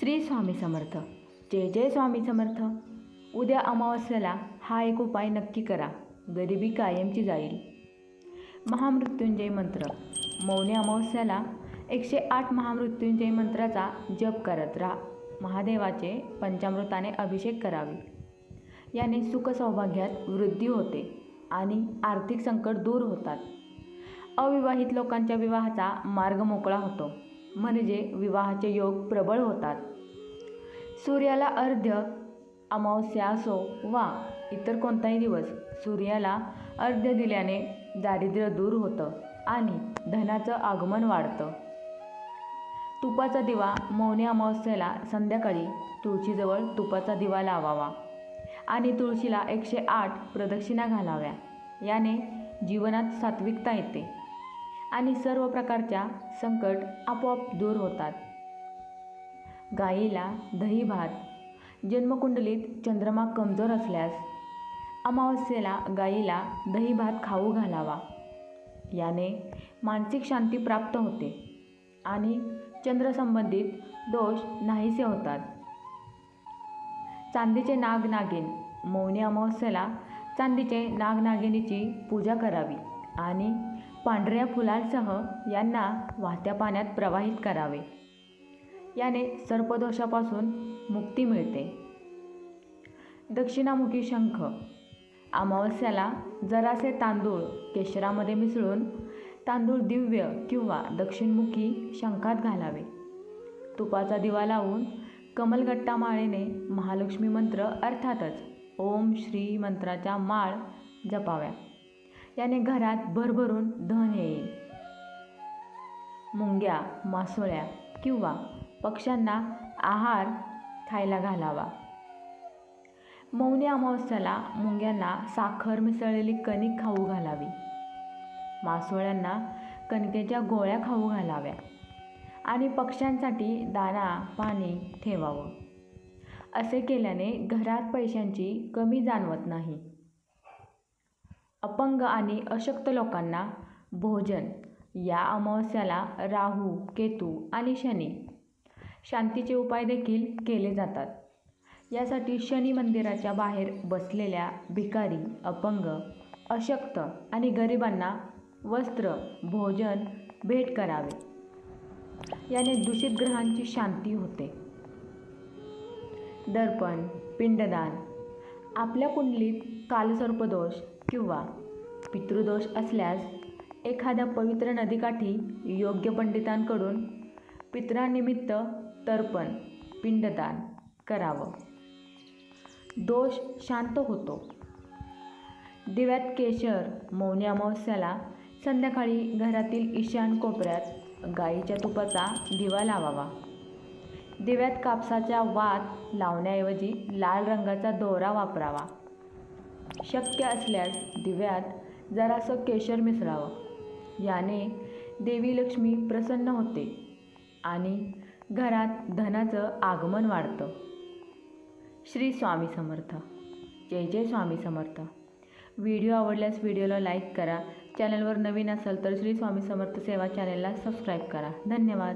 श्री स्वामी समर्थ. जय जय स्वामी समर्थ. उद्या अमावस्याला हा एक उपाय नक्की करा. गरिबी कायमची जाईल. महामृत्युंजय मंत्र. मौनी अमावस्याला एकशे आठ महामृत्युंजय मंत्राचा जप करत राहा. महादेवाचे पंचामृताने अभिषेक करावे. याने सुख सौभाग्यात वृद्धी होते आणि आर्थिक संकट दूर होतात. अविवाहित लोकांच्या विवाहाचा मार्ग मोकळा होतो. म्हणजे विवाहाचे योग प्रबळ होतात. सूर्याला अर्ध्य अमावस्या असो वा इतर कोणताही दिवस सूर्याला अर्ध्य दिल्याने दारिद्र्य दूर होतं आणि धनाचं आगमन वाढतं. तुपाचा दिवा मौनी अमावस्येला संध्याकाळी तुळशीजवळ तुपाचा दिवा लावावा आणि तुळशीला एकशे आठ प्रदक्षिणा घालाव्या. याने जीवनात सात्विकता येते. आणि सर्व प्रकारच्या संकट आपोआप दूर होतात. गाईला दही भात जन्मकुंडलीत चंद्रमा कमजोर असल्यास अमावस्येला गाईला दही भात खाऊ घालावा. याने मानसिक शांती प्राप्त होते आणि चंद्रसंबंधित दोष नाहीसे होतात. चांदीचे नागनागिन मौनी अमावस्येला चांदीचे नागनागिनीची पूजा करावी आणि पांढऱ्या फुलांसह यांना वाहत्या पाण्यात प्रवाहित करावे. याने सर्पदोषापासून मुक्ती मिळते. दक्षिणामुखी शंख. अमावस्याला जरासे तांदूळ केशरामध्ये मिसळून तांदूळ दिव्य किंवा दक्षिणमुखी शंखात घालावे. तुपाचा दिवा लावून कमलगट्टा माळेने महालक्ष्मी मंत्र अर्थातच ओम श्री मंत्राच्या माळ जपाव्या. याने घरात भरभरून धन येईल. मुंग्या मासोळ्या किंवा पक्ष्यांना आहार खायला घालावा. मौनी अमावस्याला मुंग्यांना साखर मिसळलेली कणिक खाऊ घालावी. मासोळ्यांना कणकेच्या गोळ्या खाऊ घालाव्या आणि पक्ष्यांसाठी दाणा पाणी ठेवावं. असे केल्याने घरात पैशांची कमी जाणवत नाही. अपंग आणि अशक्त लोकांना भोजन. या अमावस्याला राहू केतू आणि शनी शांतीचे उपाय देखील केले जातात. यासाठी शनी मंदिराच्या बाहेर बसलेल्या भिकारी अपंग अशक्त आणि गरिबांना वस्त्र भोजन भेट करावे. याने दूषित ग्रहांची शांती होते. दर्पण पिंडदान आपल्या कुंडलीत कालसर्पदोष किंवा पितृदोष असल्यास एखाद्या पवित्र नदीकाठी योग्य पंडितांकडून पितरांनिमित्त तर्पण पिंडदान करावं. दोष शांत होतो. दिव्यात केशर मौनी अमावस्याला संध्याकाळी घरातील ईशान कोपऱ्यात गाईच्या तुपाचा दिवा लावावा. दिव्यात कापसाच्या वात लावण्याऐवजी लाल रंगाचा दोरा वापरावा. शक्य असल्यास दिव्यात जरासं केशर मिसळावं. याने देवी लक्ष्मी प्रसन्न होते आणि घरात धनाचं आगमन वाढतं. श्री स्वामी समर्थ. जय जय स्वामी समर्थ. व्हिडिओ आवडल्यास व्हिडिओला लाईक करा. चॅनलवर नवीन असाल तर श्री स्वामी समर्थ सेवा चॅनलला सबस्क्राईब करा. धन्यवाद.